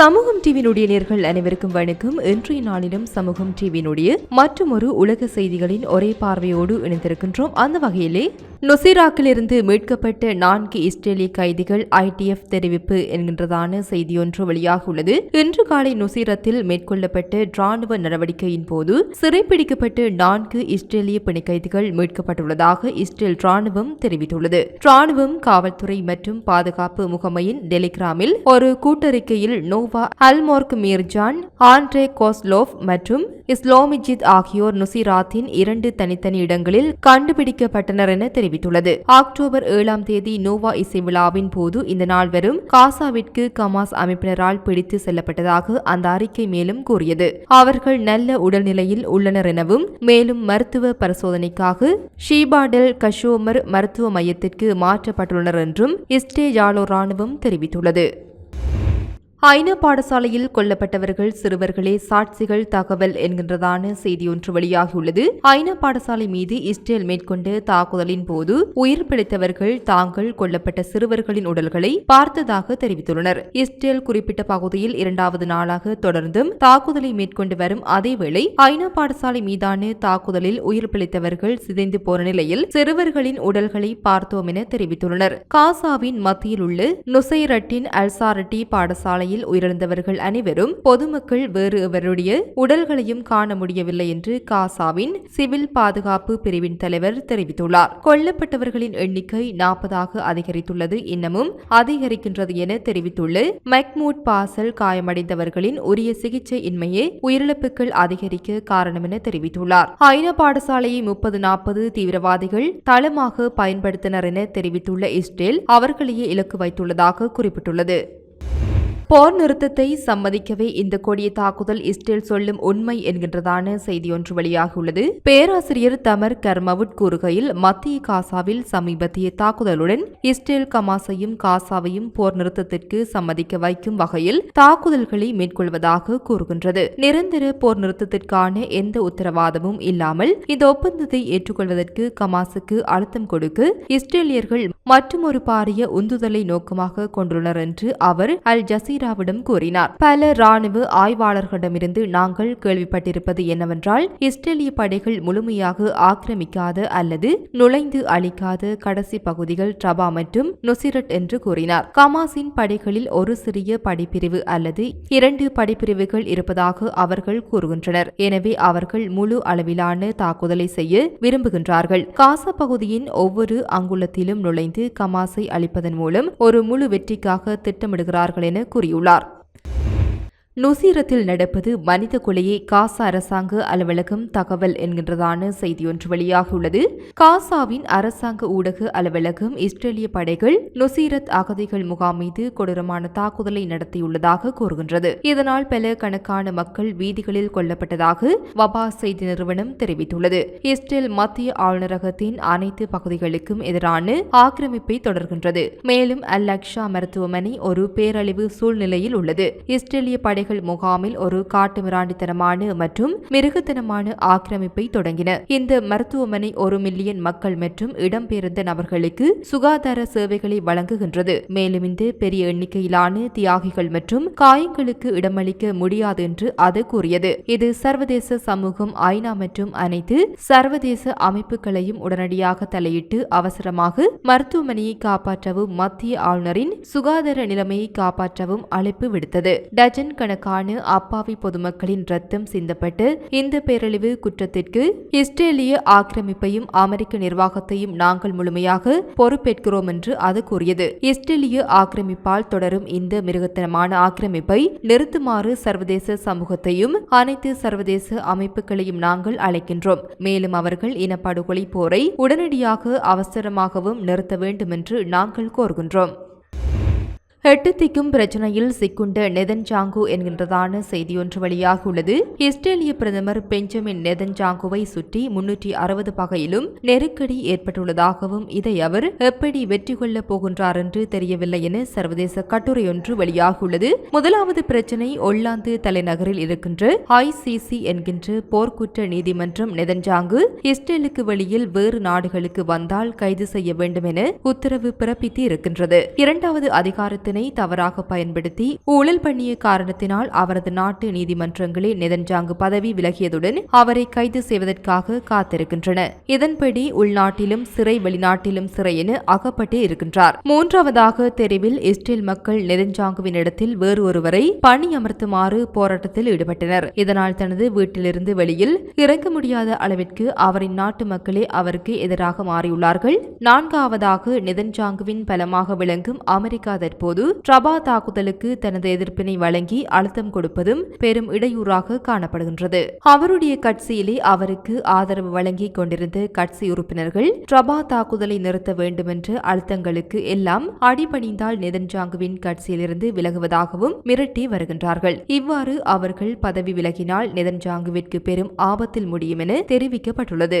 சமூகம் டிவியினுடைய நேர்கள் அனைவருக்கும் வணக்கம். இன்றைய நாளிலும் சமூகம் டிவியினுடைய மற்றொரு உலக செய்திகளின் ஒரே பார்வையோடு இணைந்திருக்கின்றோம். அந்த வகையிலே நொசிராக்கிலிருந்து மீட்கப்பட்ட நான்கு இஸ்ரேலிய கைதிகள் ஐடிஎஃப் தெரிவிப்பு என்கின்றதான செய்தியொன்று வெளியாகியுள்ளது இன்று காலை நொசிரத்தில் மேற்கொள்ளப்பட்ட ராணுவ நடவடிக்கையின் போது சிறைப்பிடிக்கப்பட்டு நான்கு இஸ்ரேலிய பிணை கைதிகள் மீட்கப்பட்டுள்ளதாக இஸ்ரேல் ராணுவம் தெரிவித்துள்ளது. ராணுவம் காவல்துறை மற்றும் பாதுகாப்பு முகமையின் டெலிகிராமில் ஒரு கூட்டறிக்கையில் நோ நோவா அல்மோர்க் மீர்ஜான் ஆண்ட்ரே கோஸ்லோவ் மற்றும் இஸ்லோமிஜித் ஆகியோர் நுசிராத்தின் இரண்டு தனித்தனி இடங்களில் கண்டுபிடிக்கப்பட்டனர் என தெரிவித்துள்ளது. அக்டோபர் ஏழாம் தேதி நோவா இசை விழாவின் போது இந்த நாள் வரும் காசாவிற்கு கமாஸ் அமைப்பினரால் பிடித்து செல்லப்பட்டதாக அந்த அறிக்கை மேலும் கூறியது. அவர்கள் நல்ல உடல்நிலையில் உள்ளனர் எனவும் மேலும் மருத்துவ பரிசோதனைக்காக ஷீபாடெல் கஷோமர் மருத்துவ மையத்திற்கு மாற்றப்பட்டுள்ளனர் என்றும் இஸ்டேஜாலோ ராணுவம் தெரிவித்துள்ளது. ஐநா பாடசாலையில் கொல்லப்பட்டவர்கள் சிறுவர்களே சாட்சிகள் தகவல் என்கின்றதான செய்தி ஒன்று வெளியாகியுள்ளது. ஐநா பாடசாலை மீது இஸ்ரேல் மேற்கொண்ட தாக்குதலின் போது உயிர் பிழைத்தவர்கள் தாங்கள் கொல்லப்பட்ட சிறுவர்களின் உடல்களை பார்த்ததாக தெரிவித்துள்ளனர். இஸ்ரேல் குறிப்பிட்ட பகுதியில் இரண்டாவது நாளாக தொடர்ந்தும் தாக்குதலை மேற்கொண்டு வரும் அதேவேளை ஐநா பாடசாலை மீதான தாக்குதலில் உயிர் பிழைத்தவர்கள் சிதைந்து போன நிலையில் சிறுவர்களின் உடல்களை பார்த்தோம் என தெரிவித்துள்ளனர். காசாவின் மத்தியில் உள்ள நுசைரட்டின் அல்சாரட்டி பாடசாலை பாதையில் உயிரிழந்தவர்கள் அனைவரும் பொதுமக்கள் வேறு எவருடைய உடல்களையும் காண முடியவில்லை என்று காசாவின் சிவில் பாதுகாப்பு பிரிவின் தலைவர் தெரிவித்துள்ளார். கொல்லப்பட்டவர்களின் எண்ணிக்கை நாற்பதாக அதிகரித்துள்ளது. இன்னமும் அதிகரிக்கின்றது என தெரிவித்துள்ள மெக்மூட் பாசல் காயமடைந்தவர்களின் உரிய சிகிச்சை இன்மையே உயிரிழப்புகள் அதிகரிக்க காரணம் என தெரிவித்துள்ளார். ஐநா பாடசாலையை முப்பது நாற்பது தீவிரவாதிகள் தளமாக பயன்படுத்தினர் என தெரிவித்துள்ள இஸ்ரேல் அவர்களையே இலக்கு வைத்துள்ளதாக குறிப்பிட்டுள்ளது. போர் நிறுத்தத்தை சம்மதிக்கவே இந்த கொடிய தாக்குதல் இஸ்ரேல் சொல்லும் உண்மை என்கின்றதான செய்தியொன்று வெளியாகியுள்ளது. பேராசிரியர் தமர் கர்மவுட் கூறுகையில் மத்திய காசாவில் சமீபத்திய தாக்குதலுடன் இஸ்ரேல் கமாசையும் காசாவையும் போர் நிறுத்தத்திற்கு சம்மதிக்க வைக்கும் வகையில் தாக்குதல்களை மேற்கொள்வதாக கூறுகின்றது. நிரந்தர போர் நிறுத்தத்திற்கான எந்த உத்தரவாதமும் இல்லாமல் இந்த ஒப்பந்தத்தை ஏற்றுக்கொள்வதற்கு கமாசுக்கு அழுத்தம் கொடுக்க இஸ்ரேலியர்கள் மற்றுமொரு பாரிய உந்துதலை நோக்கமாக கொண்டுள்ளனர் என்று அவர் அல் ஜசீர் ஜசீராவிடம் கூறினார். பல ராணுவ ஆய்வாளர்களிடமிருந்து நாங்கள் கேள்விப்பட்டிருப்பது என்னவென்றால் இஸ்ரேலிய படைகள் முழுமையாக ஆக்கிரமிக்காத அல்லது நுழைந்து அளிக்காத கடைசி பகுதிகள் ட்ரபா மற்றும் நொசிரட் என்று கூறினார். கமாசின் படைகளில் ஒரு சிறிய படைப்பிரிவு அல்லது இரண்டு படைப்பிரிவுகள் இருப்பதாக அவர்கள் கூறுகின்றனர். எனவே அவர்கள் முழு அளவிலான தாக்குதலை செய்ய விரும்புகின்றார்கள். காசா பகுதியின் ஒவ்வொரு அங்குலத்திலும் நுழைந்து கமாசை அளிப்பதன் மூலம் ஒரு முழு வெற்றிக்காக திட்டமிடுகிறார்கள் என கூறியுள்ளார் நுசீரத்தில் நடப்பது மனித கொலையை காசா அரசாங்க அலுவலகம் தகவல் என்கின்றதான செய்தியொன்று வெளியாகியுள்ளது. காசாவின் அரசாங்க ஊடக அலுவலகம் இஸ்ரேலிய படைகள் நுசீரத் அகதிகள் முகாம் மீது கொடூரமான தாக்குதலை நடத்தியுள்ளதாக கூறுகின்றது. இதனால் பல கணக்கான மக்கள் வீதிகளில் கொல்லப்பட்டதாக வபா செய்தி நிறுவனம் தெரிவித்துள்ளது. இஸ்ரேல் மத்திய ஆளுநரகத்தின் அனைத்து பகுதிகளுக்கும் எதிரான ஆக்கிரமிப்பை தொடர்கின்றது. மேலும் அல் அக்ஷா மருத்துவமனை ஒரு பேரழிவு சூழ்நிலையில் உள்ளது. இஸ்ரேலிய படை படைகள் முகாமில் ஒரு காட்டு மிராண்டித்தனமான மற்றும் மிருகத்தனமான ஆக்கிரமிப்பை தொடங்கின. இந்த மருத்துவமனை ஒரு மில்லியன் மக்கள் மற்றும் இடம்பெயர்ந்த நபர்களுக்கு சுகாதார சேவைகளை வழங்குகின்றது. மேலும் இந்த பெரிய எண்ணிக்கையிலான தியாகிகள் மற்றும் காயங்களுக்கு இடமளிக்க முடியாது என்று அது கூறியது. இது சர்வதேச சமூகம் ஐநா மற்றும் அனைத்து சர்வதேச அமைப்புகளையும் உடனடியாக தலையிட்டு அவசரமாக மருத்துவமனையை காப்பாற்றவும் மத்திய ஆளுநரின் சுகாதார நிலைமையை காப்பாற்றவும் அழைப்பு விடுத்தது. டஜன் நூற்றுக்கணக்கான அப்பாவி பொதுமக்களின் ரத்தம் சிந்தப்பட்டு இந்த பேரழிவு குற்றத்திற்கு இஸ்ரேலிய ஆக்கிரமிப்பையும் அமெரிக்க நிர்வாகத்தையும் நாங்கள் முழுமையாக பொறுப்பேற்கிறோம் என்று அது கூறியது. இஸ்ரேலிய ஆக்கிரமிப்பால் தொடரும் இந்த மிருகத்தனமான ஆக்கிரமிப்பை நிறுத்துமாறு சர்வதேச சமூகத்தையும் அனைத்து சர்வதேச அமைப்புகளையும் நாங்கள் அழைக்கின்றோம். மேலும் அவர்கள் இனப்படுகொலை போரை உடனடியாக அவசரமாகவும் நிறுத்த வேண்டும் என்று நாங்கள் கோருகின்றோம். எட்டுத்திக்கும் பிரச்சனையில் சிக்குண்ட நெதன்ஜாங்கு என்கின்றதான செய்தியொன்று வெளியாகியுள்ளது இஸ்ரேலிய பிரதமர் பெஞ்சமின் நெதன்ஜாங்குவை சுற்றி முன்னூற்றி அறுபது பகையிலும் நெருக்கடி ஏற்பட்டுள்ளதாகவும் இதை அவர் எப்படி வெற்றி கொள்ளப் போகின்றார் என்று தெரியவில்லை என சர்வதேச கட்டுரையொன்று வெளியாகியுள்ளது முதலாவது பிரச்சினை ஒல்லாந்து தலைநகரில் இருக்கின்ற ஐசிசி என்கின்ற போர்க்குற்ற நீதிமன்றம் நெதன்ஜாங்கு இஸ்ரேலுக்கு வெளியில் வேறு நாடுகளுக்கு வந்தால் கைது செய்ய வேண்டும் என உத்தரவு பிறப்பித்து இருக்கின்றது இரண்டாவது அதிகாரத்தை அதிகாரத்தினை தவறாக பயன்படுத்தி ஊழல் பண்ணிய காரணத்தினால் அவரது நாட்டு நீதிமன்றங்களில் நெதன்ஜாங்கு பதவி விலகியதுடன் அவரை கைது செய்வதற்காக காத்திருக்கின்றன. இதன்படி உள்நாட்டிலும் சிறை வெளிநாட்டிலும் சிறை என அகப்பட்டு இருக்கின்றார். மூன்றாவதாக தெருவில் இஸ்ரேல் மக்கள் நெதன்ஜாங்குவின் இடத்தில் வேறு ஒருவரை பணியமர்த்துமாறு போராட்டத்தில் ஈடுபட்டனர். இதனால் தனது வீட்டிலிருந்து வெளியில் இறங்க முடியாத அளவிற்கு அவரின் நாட்டு மக்களே அவருக்கு எதிராக மாறியுள்ளார்கள். நான்காவதாக நெதன்ஜாங்குவின் பலமாக விளங்கும் அமெரிக்கா தற்போது ட்ரபா தாக்குதலுக்கு தனது எதிர்ப்பினை வழங்கி அழுத்தம் கொடுப்பதும் பெரும் இடையூறாக காணப்படுகின்றது. அவருடைய கட்சியிலே அவருக்கு ஆதரவு வழங்கிக் கொண்டிருந்த கட்சி உறுப்பினர்கள் ட்ரபா தாக்குதலை நிறுத்த வேண்டுமென்ற அழுத்தங்களுக்கு எல்லாம் அடிபணிந்தால் நெதன்ஜாங்குவின் கட்சியிலிருந்து விலகுவதாகவும் மிரட்டி வருகின்றார்கள். இவ்வாறு அவர்கள் பதவி விலகினால் நெதன்ஜாங்குவிற்கு பெரும் ஆபத்தில் முடியும் என தெரிவிக்கப்பட்டுள்ளது.